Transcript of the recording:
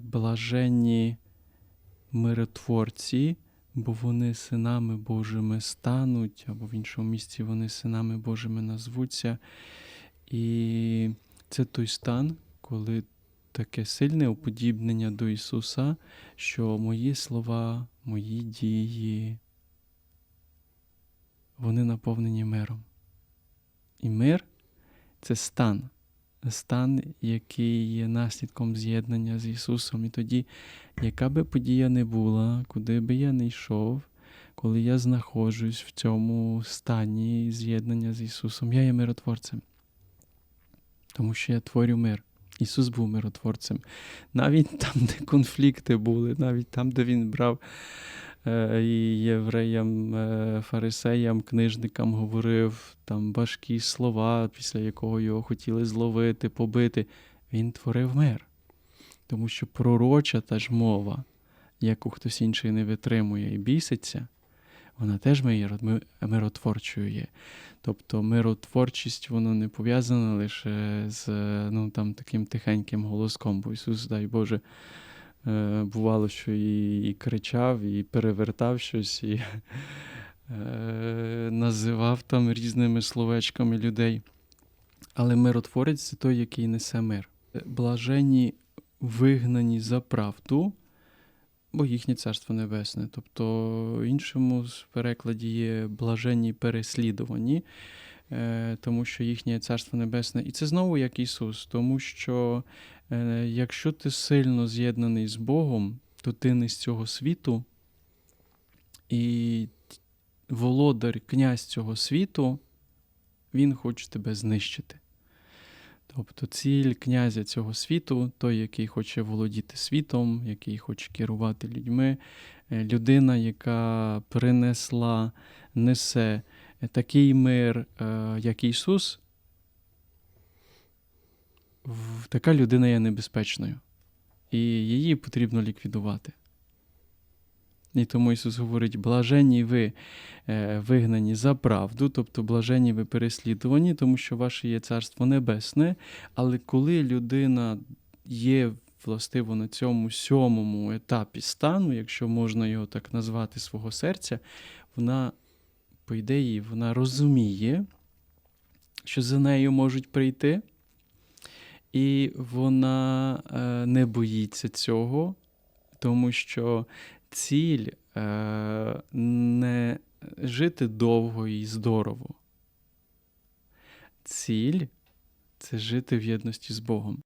блаженні миротворці, бо вони синами Божими стануть, або в іншому місці вони синами Божими назвуться. І це той стан, коли таке сильне уподібнення до Ісуса, що мої слова, мої дії, вони наповнені миром. І мир це стан, стан, який є наслідком з'єднання з Ісусом. І тоді, яка би подія не була, куди би я не йшов, коли я знаходжусь в цьому стані з'єднання з Ісусом, я є миротворцем. Тому що я творю мир. Ісус був миротворцем. Навіть там, де конфлікти були, навіть там, де Він брав і євреям, е, фарисеям, книжникам говорив там важкі слова, після якого його хотіли зловити, побити. Він творив мир. Тому що пророча та ж мова, яку хтось інший не витримує і біситься, вона теж мир- миротворчою є. Тобто миротворчість воно не пов'язана лише з ну, там, таким тихеньким голоском, бо Ісус, дай Боже, е, бувало, що і, і кричав, і перевертав щось, і е, називав там різними словечками людей. Але миротворець це той, який несе мир. Блаженні вигнані за правду, бо їхнє царство небесне. Тобто, в іншому перекладі є блаженні переслідувані, е, тому що їхнє царство небесне. І це знову як Ісус, тому що якщо ти сильно з'єднаний з Богом, то ти не з цього світу, і володар, князь цього світу, він хоче тебе знищити. Тобто ціль князя цього світу, той, який хоче володіти світом, який хоче керувати людьми, е, людина, яка принесла, несе е, такий мир, е, як Ісус, така людина є небезпечною. І її потрібно ліквідувати. І тому Ісус говорить: блаженні ви е, вигнані за правду, тобто блаженні ви переслідувані, тому що ваше є царство небесне. Але коли людина є властиво на цьому сьомому етапі стану, якщо можна його так назвати свого серця, вона, по ідеї, вона розуміє, що за нею можуть прийти, і вона е, не боїться цього, тому що ціль е, не жити довго і здорово. Ціль це жити в єдності з Богом.